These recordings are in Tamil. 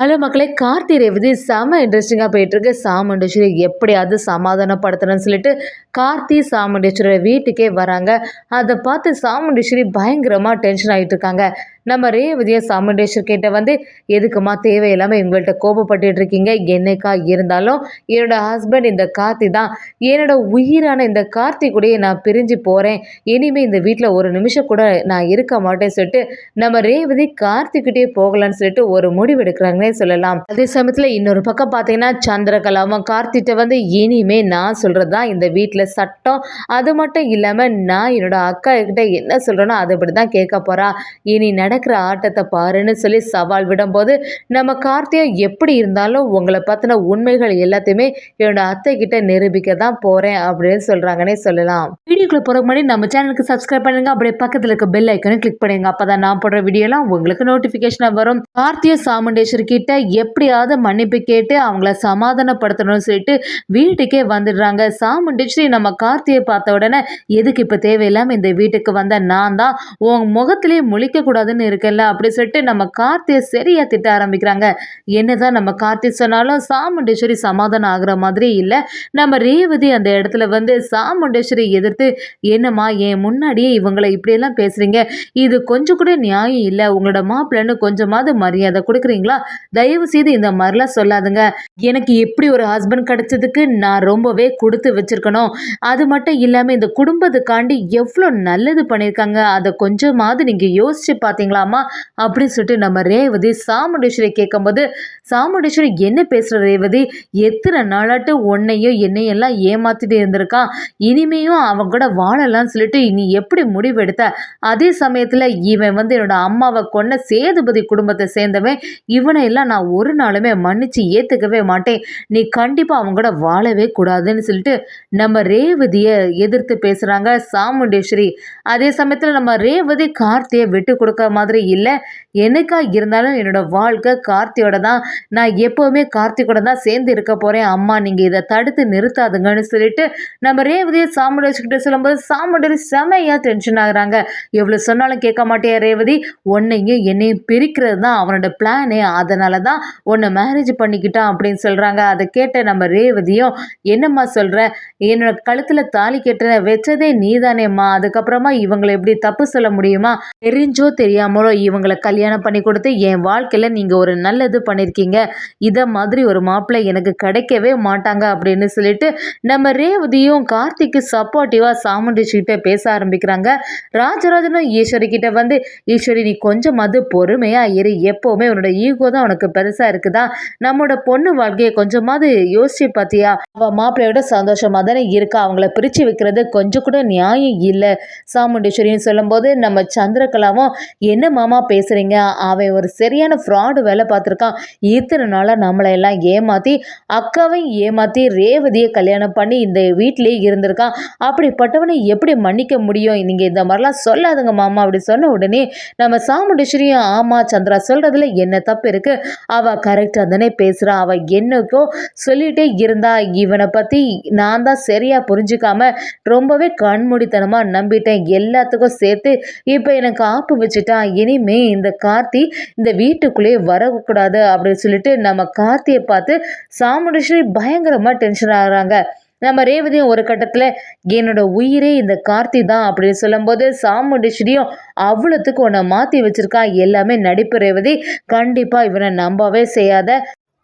ஹலோ மக்களே கார்த்தி ரேவதி செம இன்ட்ரெஸ்டிங்காக போயிட்டுருக்கு. சாமுண்டேஸ்வரி எப்படியாவது சமாதானப்படுத்தணும்னு சொல்லிட்டு கார்த்தி சாமுண்டேஸ்வரி வீட்டுக்கே வராங்க. அதை பார்த்து சாமுண்டேஸ்வரி பயங்கரமாக டென்ஷன் ஆகிட்டு இருக்காங்க நம்ம ரேவதியை சாமுண்டேஸ்வர் கிட்ட வந்து எதுக்குமா தேவையில்லாமல் இவங்கள்ட்ட கோபப்பட்டு இருக்கீங்க என்னைக்கா இருந்தாலும் என்னோட ஹஸ்பண்ட் இந்த கார்த்தி தான். என்னோட உயிரான இந்த கார்த்தி கூடயே நான் பிரிஞ்சு போகிறேன் இனிமேல் இந்த வீட்டில் ஒரு நிமிஷம் கூட நான் இருக்க மாட்டேன்னு சொல்லிட்டு நம்ம ரேவதி கார்த்திக்கிட்டே போகலான்னு சொல்லிட்டு ஒரு முடிவு எடுக்கிறாங்கன்னே சொல்லலாம். அதே சமயத்தில் இன்னொரு பக்கம் பார்த்தீங்கன்னா சந்திரகலாவும் கார்த்திகிட்ட வந்து இனிமே நான் சொல்கிறது தான் இந்த வீட்டில் சட்டம். அது மட்டும் இல்லாமல் நான் என்னோட அக்கா கிட்ட என்ன சொல்கிறேனோ அப்படி தான் கேட்க போகிறா இனி நடக்கிற ஆட்டத்தை பாருன்னு சொல்லி சவால் விடும்போது நம்ம கார்த்தியா எப்படி இருந்தாலும் உங்களை பற்றின உண்மைகள் எல்லாத்தையுமே என்னோட அத்தை கிட்ட நிரூபிக்க தான் போகிறேன் அப்படின்னு சொல்கிறாங்கன்னே சொல்லலாம். வீடியோக்குள்ள போகிற முன்னாடி நம்ம சேனலுக்கு சப்ஸ்கிரைப் பண்ணுங்க. அப்படியே பக்கத்தில் இருக்க பெல் ஐக்கனை கிளிக் பண்ணுங்க. அப்போ தான் நான் போடுற வீடியோலாம் உங்களுக்கு நோட்டிஃபிகேஷனாக வரும். கார்த்திய சாமுண்டேஸ்வர் கிட்ட எப்படியாவது மன்னிப்பு கேட்டு அவங்கள சமாதானப்படுத்தணும்னு சொல்லிட்டு வீட்டுக்கே வந்துடுறாங்க. சாமுண்டேஸ்வரி நம்ம கார்த்தியை பார்த்த உடனே எதுக்கு இப்போ தேவையில்லாமல் இந்த வீட்டுக்கு வந்த? நான் தான் உன் முகத்திலே முழிக்க கூடாதுன்னு இருக்குல்ல? அப்படி சொல்லிட்டு நம்ம கார்த்தியை சரியாக திட்ட ஆரம்பிக்கிறாங்க. என்னதான் நம்ம கார்த்தி சொன்னாலும் சாமுண்டேஸ்வரி சமாதானம் ஆகிற மாதிரி இல்லை. நம்ம ரேவதி அந்த இடத்துல வந்து சாமுண்டேஸ்வரி எதிர்த்து என்னம்மா என் முன்னாடியே இவங்களை இப்படியெல்லாம் பேசுகிறீங்க இது கொஞ்சம் கூட நியாயம் இல்லை. உங்களோட மாப்பிள்ளைன்னு கொஞ்சமாவது மரியாதை கொடுக்குறீங்களா? தயவு செய்து இந்த மாதிரிலாம் சொல்லாதுங்க. எனக்கு எப்படி ஒரு ஹஸ்பண்ட் கிடைச்சதுக்கு நான் ரொம்பவே கொடுத்து வச்சிருக்கணும். அது மட்டும் இல்லாமல் இந்த குடும்பத்துக்காண்டி எவ்வளோ நல்லது பண்ணியிருக்காங்க. அதை கொஞ்சமாவது நீங்கள் யோசிச்சு பார்த்தீங்களாமா அப்படின்னு சொல்லிட்டு நம்ம ரேவதி சாமுண்டேஸ்வரி கேட்கும்போது சாமுண்டேஸ்வரி என்ன பேசுகிற ரேவதி? எத்தனை நாளாட்டு உன்னையும் என்னையெல்லாம் எல்லாம் ஏமாத்திட்டு இருந்திருக்கான் இனிமேயும் அவன் கூட வாழலாம்னு சொல்லிட்டு நீ எப்படி முடிவெடுத்த? அதே சமயத்தில் இவன் வந்து என்னோட அம்மாவை கொன்ன சேதுபதி குடும்பத்தை சேர்ந்தவன். இவனை எல்லாம் நான் ஒரு நாளுமே மன்னிச்சு ஏற்றுக்கவே மாட்டேன். நீ கண்டிப்பாக அவங்க கூட வாழவே கூடாதுன்னு சொல்லிட்டு நம்ம ரேவதியை எதிர்த்து பேசுகிறாங்க சாமுண்டேஸ்வரி. அதே சமயத்தில் நம்ம ரேவதி கார்த்தியை விட்டு கொடுக்க மாதிரி இல்லை. எனக்கா இருந்தாலும் என்னோட வாழ்க்கை கார்த்தியோட தான். நான் எப்போவுமே கார்த்திகோட தான் சேர்ந்து இருக்க போகிறேன் அம்மா நீங்கள் இதை தடுத்து நிறுத்தாதுங்கன்னு சொல்லிட்டு நம்ம ரேவதியை வச்சுக்கிட்டு சொல்லும்போது சாமுண்டேரி செமையாக டென்ஷன் ஆகுறாங்க. எவ்வளோ சொன்னாலும் கேட்க மாட்டேயா ரேவதி? உன்னையும் என்னையும் பிரிக்கிறது தான் அவனோட பிளானே அதனால தான் உன்னை மேரேஜ் பண்ணிக்கிட்டான் அப்படின்னு சொல்கிறாங்க அதை கேட்ட நம்ம ரேவதியும் என்னம்மா சொல்கிற என்னோட கழுத்தில் தாலி கெட்ட வச்சதே நீதானேம்மா. அதுக்கப்புறமா இவங்களை எப்படி தப்பு சொல்ல முடியுமா? தெரிஞ்சோ தெரியாமலோ இவங்களை கல்யாணம் பண்ணி கொடுத்து என் வாழ்க்கையில் நீங்கள் ஒரு நல்லது பண்ணியிருக்கீங்க இதை மாதிரி ஒரு மாப்பிள்ளை எனக்கு கிடைக்கவே மாட்டாங்க அப்படின்னு சொல்லிட்டு நம்ம ரேவதியும் கார்த்திக்கு சப்போர்ட்டிவாக சாமுண்டிச்சுக்கிட்டே பேச ஆரம்பிக்கிறாங்க. ராஜராஜனும் ஈஸ்வரி கிட்ட வந்து ஈஸ்வரி நீ கொஞ்சமாவது பொறுமையாக இரு. எப்போவுமே உன்னோட ஈகோ தான் உனக்கு பெருசாக இருக்குதா? நம்மளோட பொண்ணு வாழ்க்கையை கொஞ்சமாவது யோசிச்சு பார்த்தியா அவள் மாப்பிள்ளையோட சந்தோஷமாக தானே இருக்கா? அவங்கள பிரித்து வைக்கிறது கொஞ்சம் கூட நியாயம் இல்லை. சாமுண்டீஸ்வரின்னு சொல்லும்போது நம்ம சந்திரகலாவும் என்ன என்ன மாமா பேசுகிறீங்க அவன் ஒரு சரியான ஃப்ராடு வேலை பார்த்துருக்கான். இத்தனை நாளாக நம்மளை எல்லாம் ஏமாற்றி அக்காவையும் ஏமாற்றி ரேவதியை கல்யாணம் பண்ணி இந்த வீட்டிலேயே இருந்திருக்கான். அப்படிப்பட்டவனை எப்படி மன்னிக்க முடியும்? நீங்கள் இந்த மாதிரிலாம் சொல்லாதுங்க மாமா. அப்படி சொன்ன உடனே நம்ம சாமுண்டேஸ்வரியும் ஆமாம் சந்திரா சொல்கிறதுல என்ன தப்பு இருக்குது அவள் கரெக்டாக தானே பேசுகிறா அவள் என்னக்கோ சொல்லிகிட்டே இருந்தா. இவனை பற்றி நான் தான் சரியாக புரிஞ்சுக்காம ரொம்பவே கண்மூடித்தனமாக நம்பிட்டேன். எல்லாத்துக்கும் சேர்த்து இப்போ எனக்கு ஆப்பு வச்சுட்டான். இனிமே இந்த கார்த்தி இந்த வீட்டுக்குள்ளேயே வரக்கூடாது அப்படின்னு சொல்லிட்டு நம்ம கார்த்தியை பார்த்து சாமுண்டேஸ்வரி பயங்கரமாக டென்ஷன் ஆகிறாங்க. நம்ம ரேவதியும் ஒரு கட்டத்தில் என்னோட உயிரே இந்த கார்த்தி தான் அப்படின்னு சொல்லும்போது சாமுண்டேஸ்வரியும் அவ்வளோத்துக்கு உன்னை மாற்றி வச்சுருக்கா. எல்லாமே நடிப்பு ரேவதி. கண்டிப்பாக இவனை நம்பவே செய்யாத.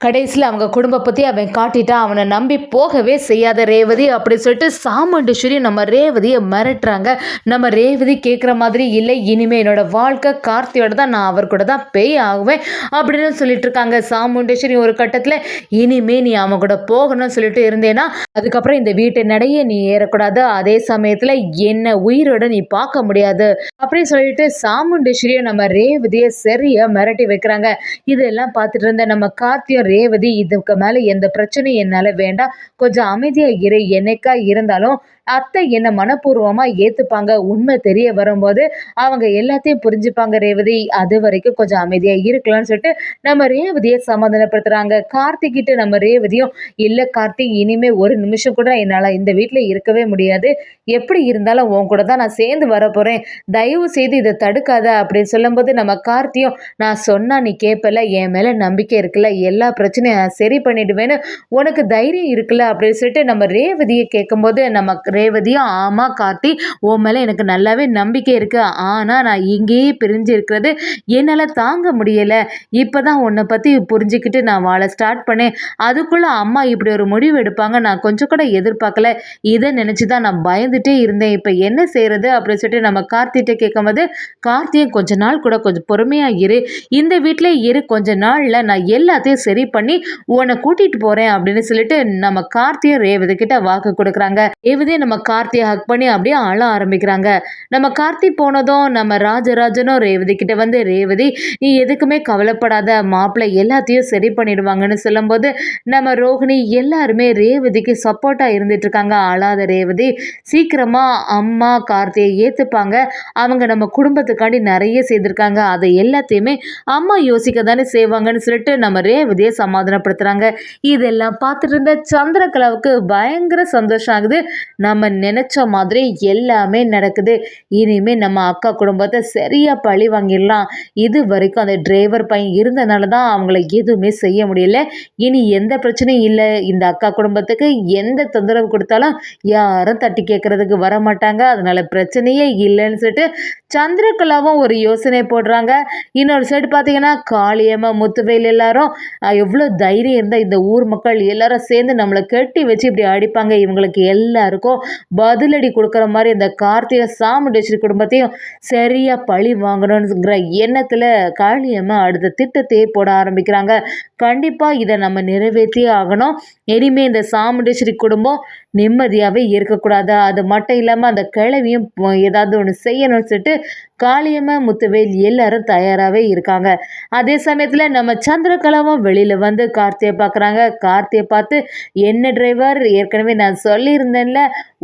கடைசியில் அவங்க குடும்ப பற்றி அவன் காட்டிட்டான் அவனை நம்பி போகவே செய்யாத ரேவதி அப்படி சொல்லிட்டு சாமுண்டேஸ்வரி நம்ம ரேவதியை மிரட்டுறாங்க. நம்ம ரேவதி கேட்குற மாதிரி இல்லை இனிமேல் என்னோட வாழ்க்கை கார்த்தியோட தான் நான் அவர் கூட தான் பேய் ஆகுவேன் அப்படின்னு சொல்லிட்டு இருக்காங்க. சாமுண்டேஸ்வரி ஒரு கட்டத்தில் இனிமே நீ அவன் கூட போகணும்னு சொல்லிட்டு இருந்தேன்னா அதுக்கப்புறம் இந்த வீட்டை நடைய நீ ஏறக்கூடாது. அதே சமயத்தில் என்ன உயிரோட நீ பார்க்க முடியாது. அப்படின்னு சொல்லிட்டு சாமுண்டேஸ்வரியை நம்ம ரேவதியை சரியாக மிரட்டி வைக்கிறாங்க. இதெல்லாம் பார்த்துட்டு இருந்த நம்ம கார்த்தியும் ரேவதி இதுக்கு மேலே எந்த பிரச்சனையும் என்னால் வேண்டாம். கொஞ்சம் அமைதியாக இரு என்னைக்கா இருந்தாலும் அத்தை என்ன மனப்பூர்வமாக ஏற்றுப்பாங்க உண்மை தெரிய வரும்போது அவங்க எல்லாத்தையும் புரிஞ்சுப்பாங்க ரேவதி. அது வரைக்கும் கொஞ்சம் அமைதியாக இருக்கலாம்னு சொல்லிட்டு நம்ம ரேவதியை சமாதானப்படுத்துகிறாங்க கார்த்திகிட்ட நம்ம ரேவதியும் இல்லை கார்த்திக் இனிமே ஒரு நிமிஷம் கூட என்னால் இந்த வீட்டில் இருக்கவே முடியாது. எப்படி இருந்தாலும் உன் கூட தான் நான் சேர்ந்து வரப்போகிறேன் தயவு செய்து இதை தடுக்காத. அப்படின்னு சொல்லும்போது நம்ம கார்த்தியும் நான் சொன்னால் நீ கேட்பல என் மேலே நம்பிக்கை இருக்குல்ல. எல்லா பிரச்சனையும் நான் சரி பண்ணிடுவேன்னு உனக்கு தைரியம் இருக்குல்ல. அப்படின்னு சொல்லிட்டு நம்ம ரேவதியை கேட்கும்போது நம்ம ரேவதியும் ஆமாம் கார்த்தி உன் மேலே எனக்கு நல்லாவே நம்பிக்கை இருக்குது ஆனால் நான் இங்கேயே பிரிஞ்சு இருக்கிறது என்னால் தாங்க முடியலை. இப்போ தான் உன்னை பற்றி புரிஞ்சுக்கிட்டு நான் வாழ ஸ்டார்ட் பண்ணேன். அதுக்குள்ளே அம்மா இப்படி ஒரு முடிவு எடுப்பாங்க. நான் கொஞ்சம் கூட எதிர்பார்க்கல. இதை நினச்சி தான் நான் பயந்துட்டே இருந்தேன். இப்போ என்ன செய்கிறது அப்படின்னு சொல்லிட்டு நம்ம கார்த்திகிட்ட கேட்கும்போது கார்த்தியும் கொஞ்ச நாள் கூட கொஞ்சம் பொறுமையாக இரு. இந்த வீட்டிலே இரு. கொஞ்ச நாளில் நான் எல்லாத்தையும் சரி பண்ணி உன்னை கூட்டிகிட்டு போகிறேன் அப்படின்னு சொல்லிட்டு நம்ம கார்த்தியும் ரேவதி கிட்ட வாக்கு கொடுக்குறாங்க. ரேவதி நம்ம கார்த்தியை ஹக் பண்ணி அப்படியே அழ ஆரம்பிக்கிறாங்க. நம்ம கார்த்தி போனதும் நம்ம ராஜராஜனும் ரேவதி கிட்ட வந்து ரேவதி நீ எதுக்குமே கவலைப்படாத மாப்பிள்ளை எல்லாத்தையும் சரி பண்ணிடுவாங்கன்னு சொல்லும்போது நம்ம ரோஹிணி எல்லாருமே ரேவதிக்கு சப்போர்ட்டாக இருந்துட்டு இருக்காங்க ஆளாத ரேவதி சீக்கிரமாக அம்மா கார்த்தியை ஏற்றுப்பாங்க அவங்க நம்ம குடும்பத்துக்காண்டி நிறைய செய்திருக்காங்க. அதை எல்லாத்தையுமே அம்மா யோசிக்க தானே செய்வாங்கன்னு சொல்லிட்டு நம்ம ரேவதியை சமாதானப்படுத்துகிறாங்க இதெல்லாம் பார்த்துட்டு இருந்த சந்திரகலாவுக்கு பயங்கர சந்தோஷம் ஆகுது. நம்ம நம்ம நினச்ச மாதிரி எல்லாமே நடக்குது. இனிமேல் நம்ம அக்கா குடும்பத்தை சரியாக பழி வாங்கிடலாம். இது வரைக்கும் அந்த டிரைவர் பையன் இருந்தனால தான் அவங்கள எதுவுமே செய்ய முடியல. இனி எந்த பிரச்சனையும் இல்லை. இந்த அக்கா குடும்பத்துக்கு எந்த தொந்தரவு கொடுத்தாலும் யாரும் தட்டி கேட்குறதுக்கு வர மாட்டாங்க. அதனால பிரச்சனையே இல்லைன்னு சொல்லிட்டு சந்திரகலாவும் ஒரு யோசனை போடுறாங்க. இன்னொரு சைடு பார்த்தீங்கன்னா காளியம்மா முத்துவேல் எல்லாரும் எவ்வளோ தைரியம் இருந்தால் இந்த ஊர் மக்கள் எல்லாரும் சேர்ந்து நம்மளை கட்டி வச்சு இப்படி அடிப்பாங்க. இவங்களுக்கு எல்லாருக்கும் பதிலடி கொடுக்குற மாதிரி இந்த கார்த்திகை சாமுண்டேஸ்வரி குடும்பத்தையும் சரியாக பழி வாங்கணுங்கிற எண்ணத்தில் காளியம்மா அடுத்த திட்டத்தையே போட ஆரம்பிக்கிறாங்க. கண்டிப்பாக இதை நம்ம நிறைவேற்றியே ஆகணும். இனிமேல் இந்த சாமுண்டேஸ்வரி குடும்பம் நிம்மதியாகவே இருக்கக்கூடாது? அது மட்டும் இல்லாமல் அந்த கிழவியும் ஏதாவது ஒன்று செய்யணும்னு சொல்லிட்டு காளியம்மா முத்துவேல் எல்லாரும் தயாராகவே இருக்காங்க. அதே சமயத்தில் நம்ம சந்திரகலாவும் வெளியில் வந்து கார்த்தியை பார்க்குறாங்க கார்த்தியை பார்த்து என்ன டிரைவர் ஏற்கனவே நான் சொல்லியிருந்தேன்ல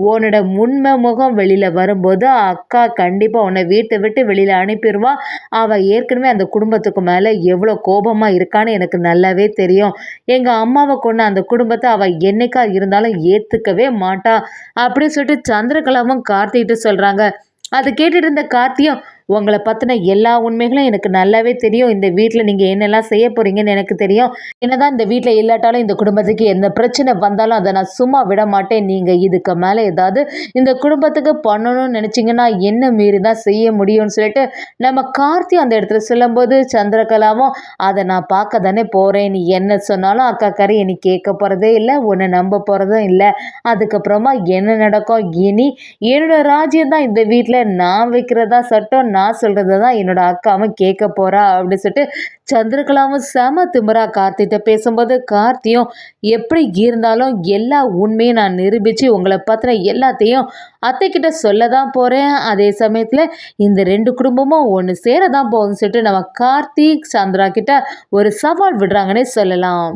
உன்னோட உண்மை முகம் வெளியில் வரும்போது அக்கா கண்டிப்பாக உன்னை வீட்டை விட்டு வெளியில் அனுப்பிடுவான் அவள் ஏற்கனவே அந்த குடும்பத்துக்கு மேலே எவ்வளோ கோபமாக இருக்கான்னு எனக்கு நல்லாவே தெரியும். எங்கள் அம்மாவை கொண்டு அந்த குடும்பத்தை அவள் என்னைக்கா இருந்தாலும் ஏற்றுக்கவே மாட்டா அப்படின்னு சொல்லிட்டு சந்திரகலாவும் கார்த்திகிட்டு சொல்கிறாங்க அதை கேட்டுட்டு இருந்த கார்த்தியும் உங்களை பற்றின எல்லா உண்மைகளும் எனக்கு நல்லாவே தெரியும். இந்த வீட்டில் நீங்கள் என்னெல்லாம் செய்ய போகிறீங்கன்னு எனக்கு தெரியும். என்னதான் இந்த வீட்டில் இல்லாட்டாலும் இந்த குடும்பத்துக்கு எந்த பிரச்சனை வந்தாலும் அதை நான் சும்மா விட மாட்டேன். நீங்கள் இதுக்கு மேலே ஏதாவது இந்த குடும்பத்துக்கு பண்ணணும்னு நினச்சிங்கன்னா என்ன மீறி தான் செய்ய முடியும்னு சொல்லிட்டு நம்ம கார்த்தி அந்த இடத்துல சொல்லும்போது சந்திரகலாவும் அதை நான் பார்க்க தானே போகிறேன் நீ என்ன சொன்னாலும் அக்கா கறி நீ கேட்க போகிறதே இல்லை உன்னை நம்ப போகிறதும் இல்லை. அதுக்கப்புறமா என்ன நடக்கும்? இனி என்னோடய ராஜ்யம் தான் இந்த வீட்டில் நான் வைக்கிறதா சட்டம் நான் சொல்கிறத தான் என்னோடய அக்காவும் கேட்க போகிறா அப்படின்னு சொல்லிட்டு சந்திரகலாவும் செம திமுறா கார்த்திகிட்ட பேசும்போது கார்த்தியும் எப்படி இருந்தாலும் எல்லா உண்மையும் நான் நிரூபித்து உங்களை பற்றின எல்லாத்தையும் அத்தைக்கிட்ட சொல்ல தான் போகிறேன் அதே சமயத்தில் இந்த ரெண்டு குடும்பமும் ஒன்று சேர தான் போகுதுன்னு சொல்லிட்டு நம்ம கார்த்திக் சந்திரா கிட்ட ஒரு சவால் விடுறாங்கன்னே சொல்லலாம்.